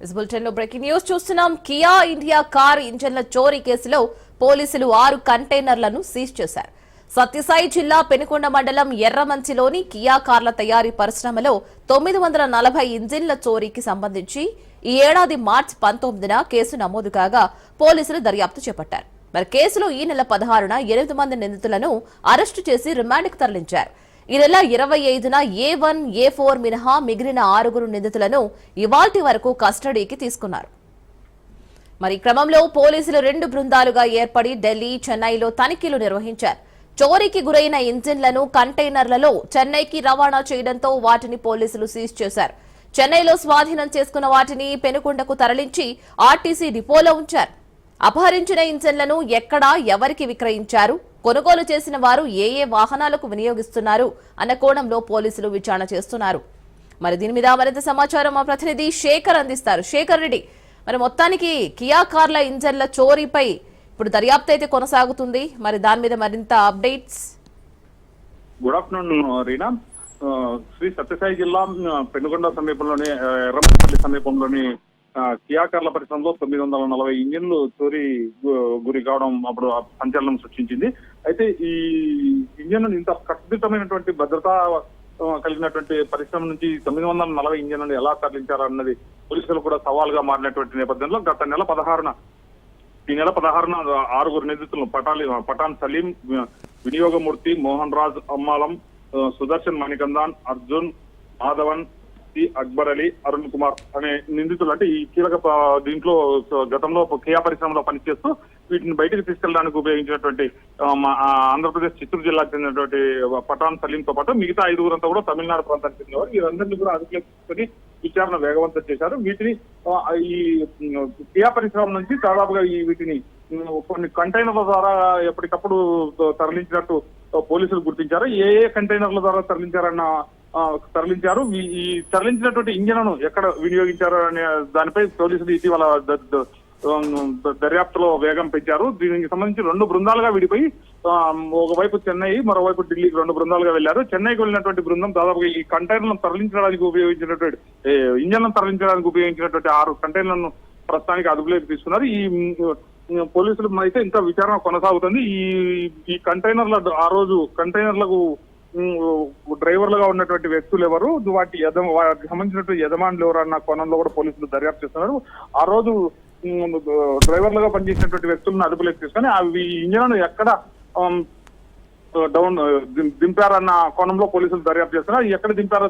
లో breaking news చూస్తున్నాం. Kia India car ఇంజన్ల చోరీ కేసులో పోలీసులు ఆరు కంటైనర్లను సీజ్ చేశారు. సత్యసాయి జిల్లా పెనుకొండ మండలం ఎర్రమంచిలోని కియా కార్ల తయారీ పరిశ్రమలో తొమ్మిది వందల నలభై ఇంజిన్ల చోరీకి సంబంధించి ఈ ఏడాది మార్చి పంతొమ్మిదిన కేసు నమోదు కాగా పోలీసులు దర్యాప్తు చేపట్టారు. మరి కేసులో ఈ నెల పదహారున ఎనిమిది మంది నిందితులను అరెస్టు చేసి రిమాండ్కు తరలించారు. ఈ నెల ఇరవై ఐదున ఏ వన్ ఏ ఫోర్ మినహా మిగిలిన ఆరుగురు నిందితులను ఇవాల్టి వరకు కస్టడీకి తీసుకున్నారు. మరి క్రమంలో పోలీసులు రెండు బృందాలుగా ఏర్పడి ఢిల్లీ చెన్నైలో తనిఖీలు నిర్వహించారు. చోరీకి గురైన ఇంజిన్లను కంటైనర్లలో చెన్నైకి రవాణా చేయడంతో వాటిని పోలీసులు సీజ్ చేశారు. చెన్నైలో స్వాధీనం చేసుకున్న వాటిని పెనుకొండకు తరలించి ఆర్టీసీ డిపోలో ఉంచారు. అపహరించిన ఇంజన్లను ఎక్కడా ఎవరికి విక్రయించారు? కొనుగోలు చేసిన వారు ఏ ఏ వాహనాలకు వినియోగిస్తున్నారు అన్న కోణంలో పోలీసులు విచారణ చేస్తున్నారు. మరి దీని మీద మరింత సమాచారం మా ప్రతినిధి శేఖర్ అందిస్తారు. శేఖర్ రెడ్డి మరి మొత్తానికి కియా కార్ల ఇంజన్ల చోరీపై ఇప్పుడు దర్యాప్తు అయితే కొనసాగుతుంది. మరి దాని మీద మరింత updates? Good afternoon Reena Sri Sathya Sai జిల్లా uh, పెనుగొండ సమీపంలోని uh, ఎర్రమపల్లి సమీపంలోని కియాకర్ల పరిశ్రమలో తొమ్మిది వందల నలభై ఇంజిన్లు చోరీ గు- గురి కావడం అప్పుడు సంచలనం సృష్టించింది. అయితే ఈ ఇంజన్ ఇంత కట్టుదిట్టమైనటువంటి భద్రతా కలిగినటువంటి పరిశ్రమ నుంచి తొమ్మిది వందల నలభై ఇంజన్లను ఎలా తరలించారన్నది పోలీసులు కూడా సవాల్గా మారినటువంటి నేపథ్యంలో గత నెల పదహారున ఈ నెల పదహారున ఆరుగురు నిందితులను పటాలి పఠాన్ సలీం వినియోగమూర్తి మోహన్ రాజ్ అమ్మాలం సుదర్శన్ మణికందాన్ అర్జున్ మాధవన్ సి అక్బర్ అలీ అరుణ్ కుమార్ అనే నిందితులు అంటే ఈ కీలక దీంట్లో గతంలో కియా పరిశ్రమలో పనిచేస్తూ వీటిని బయటకు తీసుకెళ్ళడానికి ఉపయోగించినటువంటి ఆంధ్రప్రదేశ్ చిత్తూరు జిల్లాకు చెందినటువంటి పఠాన్ సలీంతో పాటు మిగతా ఐదుగురంతా కూడా తమిళనాడు ప్రాంతానికి చెందినవారు వీరందరినీ కూడా అదుపులో తీసుకొని విచారణ వేగవంతం చేశారు. వీటిని ఈ క్రియా కియా పరిశ్రమ నుంచి దాదాపుగా ఈ వీటిని కొన్ని కంటైనర్ల ద్వారా ఎప్పటికప్పుడు తరలించినట్టు పోలీసులు గుర్తించారు. ఏ ఏ కంటైనర్ల ద్వారా తరలించారన్న తరలించారు. ఈ- తరలించినటువంటి ఇంజన్ను ఎక్కడ వినియోగించారు అనే దానిపై పోలీసులు ఇటీవల దర్యాప్తులో వేగం పెంచారు. దీనికి సంబంధించి రెండు బృందాలుగా విడిపోయి ఒకవైపు చెన్నై మరోవైపు ఢిల్లీకి రెండు బృందాలుగా వెళ్ళారు చెన్నైకి వెళ్ళినటువంటి బృందం దాదాపుగా ఈ కంటైనర్లను తరలించడానికి ఉపయోగించినటువంటి ఇంజన్లను తరలించడానికి ఉపయోగించినటువంటి ఆరు కంటైనర్లను ప్రస్తుతానికి అదుపులోకి తీసుకున్నారు. ఈ పోలీసులు అయితే ఇంకా విచారణ కొనసాగుతుంది. ఈ ఈ కంటైనర్ల ఆ రోజు కంటైనర్లకు డ్రైవర్లుగా ఉన్నటువంటి వ్యక్తులు ఎవరు? వాటి యజ వాటికి సంబంధించినటువంటి యజమానులు ఎవరు అన్న కోణంలో కూడా పోలీసులు దర్యాప్తు చేస్తున్నారు. ఆ రోజు డ్రైవర్లుగా పనిచేసినటువంటి వ్యక్తులను అదుపులోకి తీసుకొని అవి ఇంజన్లను ఎక్కడ డౌన్ దింపారన్న కోణంలో పోలీసులు దర్యాప్తు చేస్తున్నారు. ఎక్కడ దింపారో